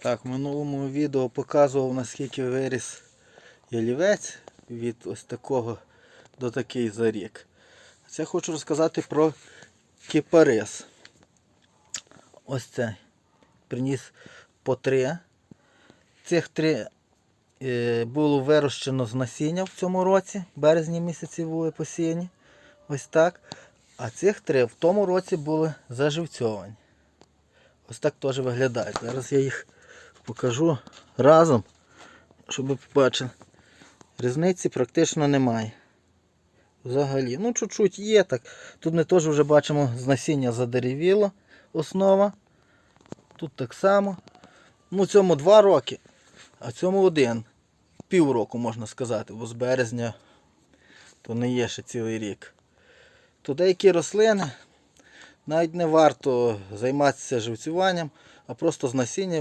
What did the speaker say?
Так, в минулому відео показував наскільки виріс ялівець від ось такого до такий за рік. Це хочу розказати про кіпарис. Ось це. Приніс по три. Цих три е, було вирощено з насіння в цьому році. В березні місяці були посіяні. Ось так. А цих три в тому році були заживцьовані. Ось так теж виглядають. Зараз я їх покажу разом, щоб ви побачили. Різниці практично немає. Взагалі. Ну, чуть-чуть є так. Тут ми теж вже бачимо з насіння задеревіло основа. Тут так само. Ну, цьому 2 роки, а цьому один. Півроку можна сказати, бо з березня то не є ще цілий рік. То деякі рослини навіть не варто займатися живцюванням, а просто з насіння